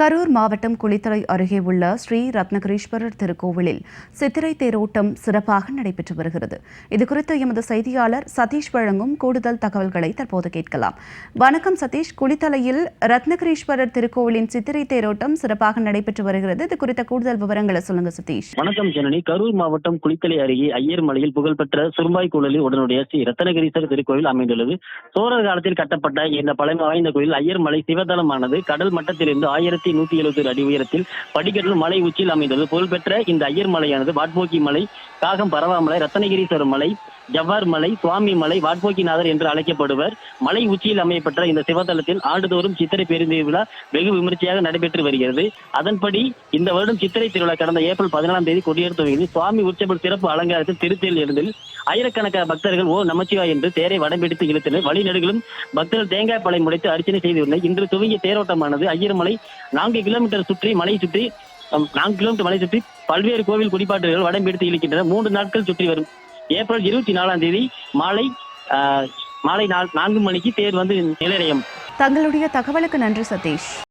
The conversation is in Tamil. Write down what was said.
கரூர் மாவட்டம் குளித்தலை அருகே உள்ள ஸ்ரீ ரத்னகிரீஸ்வரர் திருக்கோவிலில் சித்திரை தேரோட்டம் சிறப்பாக நடைபெற்று வருகிறது. இதுகுறித்து எமது செய்தியாளர் சதீஷ் வழங்கும் கூடுதல் தகவல்களை தற்போது கேட்கலாம். வணக்கம் சதீஷ். குளித்தலையில் ரத்னகிரீஸ்வரர் திருக்கோவிலின் சித்திரை தேரோட்டம் சிறப்பாக நடைபெற்று வருகிறது. இது குறித்த கூடுதல் விவரங்களை சொல்லுங்க சதீஷ். வணக்கம் ஜனனி. கரூர் மாவட்டம் குளித்தலை அருகே ஐயர் மலையில் புகழ்பெற்ற சுரும்பாய் குழலி உடனுடைய ஸ்ரீ ரத்னகிரீஸ்வரர் திருக்கோவில் அமைந்துள்ளது. சோழர் காலத்தில் கட்டப்பட்ட இந்த பழமை வாய்ந்த கோயில் ஐயர் மலை சிவதலமானது கடல் மட்டத்திலிருந்து ஆயிரத்தி நூத்தி எழுபத்தி அடி உயரத்தில் படிக்கட்டில் மலை உச்சியில் அமைந்துள்ளது புகழ்பெற்ற இந்த ஐயர் மலையானது வாட்போக்கி மலை காகம் பரவாமலை ரத்தனகிரீஸ்வரர் மலை ஜவ்வார் மலை சுவாமி மலை வாட்போக்கிநாதர் என்று அழைக்கப்படுவர். மலை உச்சியில் அமையப்பட்ட இந்த சிவத்தலத்தில் ஆண்டுதோறும் சித்திரை பெருந்திருவிழா வெகு விமர்சையாக நடைபெற்று வருகிறது. அதன்படி இந்த வருடம் சித்திரை திருவிழா கடந்த ஏப்ரல் பதினாலாம் தேதி கொடியேற்ற துவங்கியது சுவாமி உற்சவர் சிறப்பு அலங்காரத்தில் திருத்தேல் இருந்தில் ஆயிரக்கணக்கான பக்தர்கள் ஓ நமச்சிவா என்று தேரை வடம்பிடித்து இழுத்தனர். வழிநடுகளும் பக்தர்கள் தேங்காய் பழம் முடைத்து அர்ச்சனை செய்துள்ளனர் இன்று துவங்கிய தேரோட்டமானது ஐயர்மலை நான்கு கிலோமீட்டர் சுற்றி மலை சுற்றி நான்கு கிலோமீட்டர் மலை சுற்றி பல்வேறு கோவில் குடிப்பாட்டுகள் வடம்பிடித்து இழுக்கின்றன மூன்று நாட்கள் சுற்றி வரும். ஏப்ரல் இருபத்தி நாலாம் தேதி மாலை ஆஹ், மாலை நான்கு மணிக்கு தேர் வந்து நிலையம் தங்களுடைய தகவலுக்கு நன்றி சதீஷ்.